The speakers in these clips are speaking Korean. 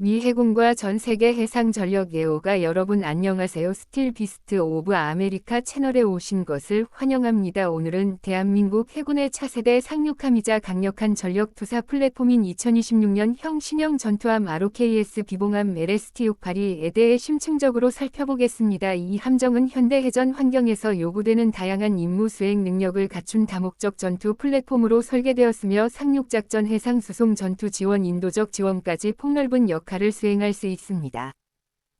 미 해군과 전 세계 해상 전력 예오가 여러분 안녕하세요. 스틸 비스트 오브 아메리카 채널에 오신 것을 환영합니다. 오늘은 대한민국 해군의 차세대 상륙함이자 강력한 전력 투사 플랫폼인 2026년형 신형 전투함 ROKS 비봉함 LST-68에 대해 심층적으로 살펴보겠습니다. 이 함정은 현대 해전 환경에서 요구되는 다양한 임무 수행 능력을 갖춘 다목적 전투 플랫폼으로 설계되었으며 상륙작전 해상 수송 전투 지원 인도적 지원까지 폭넓은 역 할을 수행할 수 있습니다.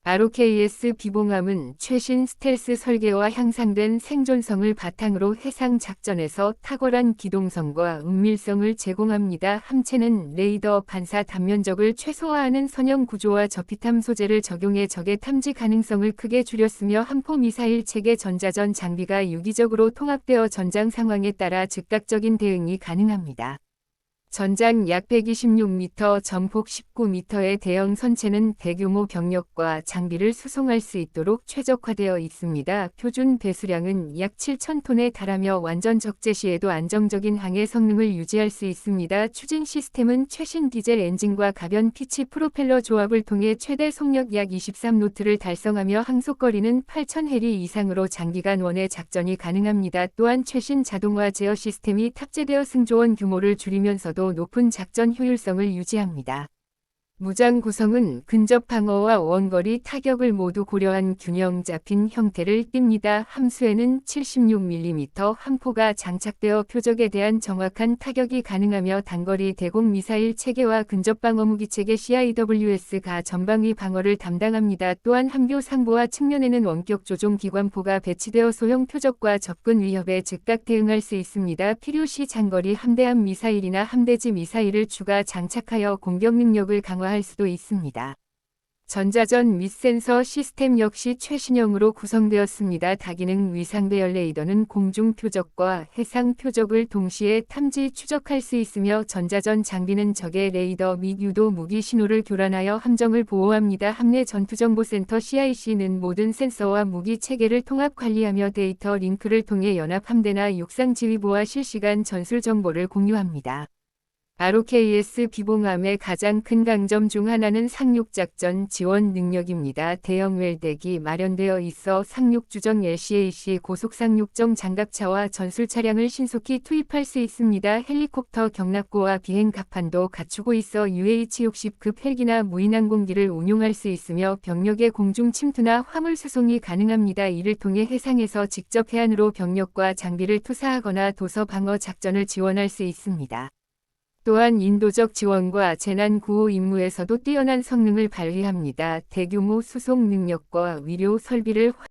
ROKS 비봉함은 최신 스텔스 설계와 향상된 생존성을 바탕으로 해상 작전에서 탁월한 기동성과 은밀성을 제공합니다. 함체는 레이더 반사 단면적을 최소화하는 선형 구조와 저피탐 소재를 적용해 적의 탐지 가능성을 크게 줄였으며 함포 미사일 체계 전자전 장비가 유기적으로 통합되어 전장 상황에 따라 즉각적인 대응이 가능합니다. 전장 약 126m, 전폭 19m의 대형 선체는 대규모 병력과 장비를 수송할 수 있도록 최적화되어 있습니다. 표준 배수량은 약 7,000톤에 달하며 완전 적재 시에도 안정적인 항해 성능을 유지할 수 있습니다. 추진 시스템은 최신 디젤 엔진과 가변 피치 프로펠러 조합을 통해 최대 속력 약 23노트를 달성하며 항속거리는 8,000해리 이상으로 장기간 원의 작전이 가능합니다. 또한 최신 자동화 제어 시스템이 탑재되어 승조원 규모를 줄이면서도 높은 작전 효율성을 유지합니다. 무장 구성은 근접 방어와 원거리 타격을 모두 고려한 균형 잡힌 형태를 띱니다. 함수에는 76mm 함포가 장착되어 표적에 대한 정확한 타격이 가능하며 단거리 대공 미사일 체계와 근접 방어 무기 체계 CIWS가 전방위 방어를 담당합니다. 또한 함교 상부와 측면에는 원격 조종 기관포가 배치되어 소형 표적과 접근 위협에 즉각 대응할 수 있습니다. 필요시 장거리 함대함 미사일이나 함대지 미사일을 추가 장착하여 공격 능력을 강화 할 수도 있습니다. 전자전 및 센서 시스템 역시 최신형으로 구성되었습니다. 다기능 위상 배열 레이더는 공중 표적과 해상 표적을 동시에 탐지 추적할 수 있으며 전자전 장비는 적의 레이더 및 유도 무기 신호를 교란하여 함정을 보호합니다. 함내 전투정보센터 CIC는 모든 센서와 무기 체계를 통합 관리하며 데이터 링크를 통해 연합 함대나 육상 지휘부와 실시간 전술 정보를 공유합니다. ROKS 비봉함의 가장 큰 강점 중 하나는 상륙작전 지원 능력입니다. 대형 웰덱이 마련되어 있어 상륙주정 LCAC 고속상륙정 장갑차와 전술 차량을 신속히 투입할 수 있습니다. 헬리콥터 경납고와 비행 갑판도 갖추고 있어 UH-60급 헬기나 무인항공기를 운용할 수 있으며 병력의 공중 침투나 화물 수송이 가능합니다. 이를 통해 해상에서 직접 해안으로 병력과 장비를 투사하거나 도서 방어 작전을 지원할 수 있습니다. 또한 인도적 지원과 재난 구호 임무에서도 뛰어난 성능을 발휘합니다. 대규모 수송 능력과 위료 설비를